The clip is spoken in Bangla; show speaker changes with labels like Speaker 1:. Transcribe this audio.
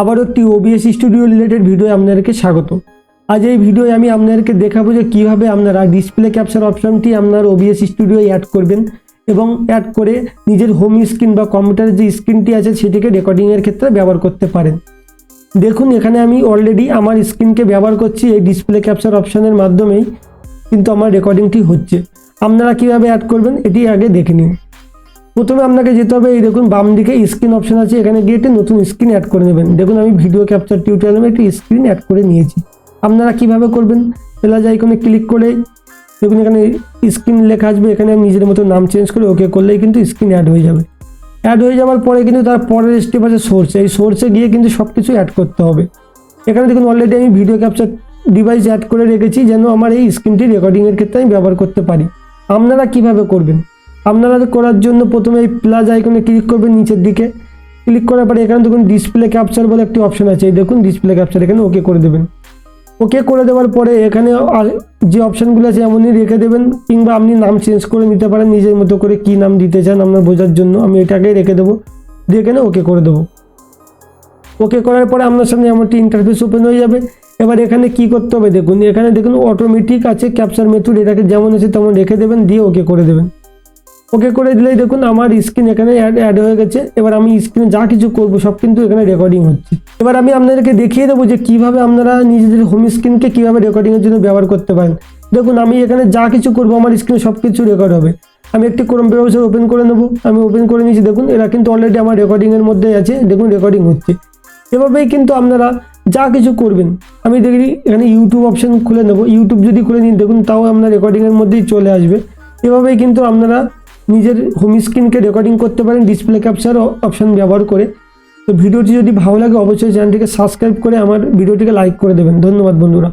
Speaker 1: আবারও একটি ওবিএস স্টুডিও রিলেটেড ভিডিও আপনাদেরকে স্বাগত। আজ এই ভিডিওয়ে আমি আপনাদেরকে দেখাবো যে কীভাবে আপনারা ডিসপ্লে ক্যাপচার অপশনটি আপনার ওবিএস স্টুডিও অ্যাড করবেন এবং অ্যাড করে নিজের হোম স্ক্রিন বা কম্পিউটারের যে স্ক্রিনটি আছে সেটিকে রেকর্ডিংয়ের ক্ষেত্রে ব্যবহার করতে পারেন। দেখুন, এখানে আমি অলরেডি আমার স্ক্রিনকে ব্যবহার করছি এই ডিসপ্লে ক্যাপচার অপশনের মাধ্যমেই, কিন্তু আমার রেকর্ডিংটি হচ্ছে। আপনারা কীভাবে অ্যাড করবেন, এটি আগে দেখে নিন। প্রথমে আপনাকে যেতে হবে, এই দেখুন, বাম দিকে স্ক্রিন অপশন আছে, এখানে গিয়ে একটি নতুন স্ক্রিন অ্যাড করে নেবেন। দেখুন, আমি ভিডিও ক্যাপচার টিউটোরিয়ালে একটি স্ক্রিন অ্যাড করে নিয়েছি। আপনারা কীভাবে করবেন? প্লাস আইকনে ক্লিক করে দেখুন, এখানে স্ক্রিন লেখা আসবে, এখানে আমি নিজের মতো নাম চেঞ্জ করে ওকে করলেই কিন্তু স্ক্রিন অ্যাড হয়ে যাবে। অ্যাড হয়ে যাওয়ার পরে কিন্তু তার পরের স্টেপ আছে সোর্স এই সোর্সে গিয়ে কিন্তু সব কিছু অ্যাড করতে হবে। এখানে দেখুন অলরেডি আমি ভিডিও ক্যাপচার ডিভাইস অ্যাড করে রেখেছি, যেন আমার এই স্ক্রিনটি রেকর্ডিংয়ের ক্ষেত্রে আমি ব্যবহার করতে পারি। আপনারা কীভাবে করবেন? আপনারা করার জন্য প্রথমে এই প্লাস আইকনে ক্লিক করবেন নিচের দিকে। ক্লিক করার পরে এখানে দেখুন ডিসপ্লে ক্যাপচার বলে একটি অপশন আছে। এই দেখুন ডিসপ্লে ক্যাপচার এখানে ওকে করে দেবেন। ওকে করে দেওয়ার পরে এখানে যে অপশানগুলো আছে এমনই রেখে দেবেন কিংবা আপনি নাম চেঞ্জ করে নিতে পারেন, নিজের মতো করে কি নাম দিতে চান আপনার বোঝার জন্য। আমি এটাকেই রেখে দেবো। দিয়ে এখানে ওকে করে দেবো। ওকে করার পরে আপনার সামনে এমনটি ইন্টারফেস ওপেন হয়ে যাবে। এবার এখানে কি করতে হবে? দেখুন, এখানে দেখুন অটোমেটিক আছে ক্যাপচার মেথড এটাকে যেমন আছে তেমন রেখে দেবেন, দিয়ে ওকে করে দেবেন। ওকে করে দিলেই দেখুন আমার স্ক্রিন এখানে অ্যাড অ্যাড হয়ে গেছে। এবার আমি স্ক্রিনে যা কিছু করব সব কিন্তু এখানে রেকর্ডিং হচ্ছে। এবার আমি আপনাদেরকে দেখিয়ে দেবো যে কীভাবে আপনারা নিজেদের হোম স্ক্রিনকে কীভাবে রেকর্ডিংয়ের জন্য ব্যবহার করতে পারেন। দেখুন, আমি এখানে যা কিছু করব, আমার স্ক্রিনে সব কিছু রেকর্ড হবে। আমি একটি ক্রোম ব্রাউজার ওপেন করে নেব। আমি ওপেন করে নিয়েছি, দেখুন, এরা কিন্তু অলরেডি আমার রেকর্ডিংয়ের মধ্যে আছে। দেখুন রেকর্ডিং হচ্ছে। এভাবেই কিন্তু আপনারা যা কিছু করবেন, আমি দেখি এখানে ইউটিউব অপশন খুলে নেব। ইউটিউব যদি খুলে নিন দেখুন, তাও আপনার রেকর্ডিংয়ের মধ্যেই চলে আসবে। এভাবেই কিন্তু আপনারা নিজের হোম স্ক্রিনকে রেকর্ডিং করতে পারেন ডিসপ্লে ক্যাপচার অপশন ব্যবহার করে। তো ভিডিওটি যদি ভালো লাগে, অবশ্যই চ্যানেলটিকে সাবস্ক্রাইব করে আমার ভিডিওটিকে লাইক করে দেবেন। ধন্যবাদ বন্ধুরা।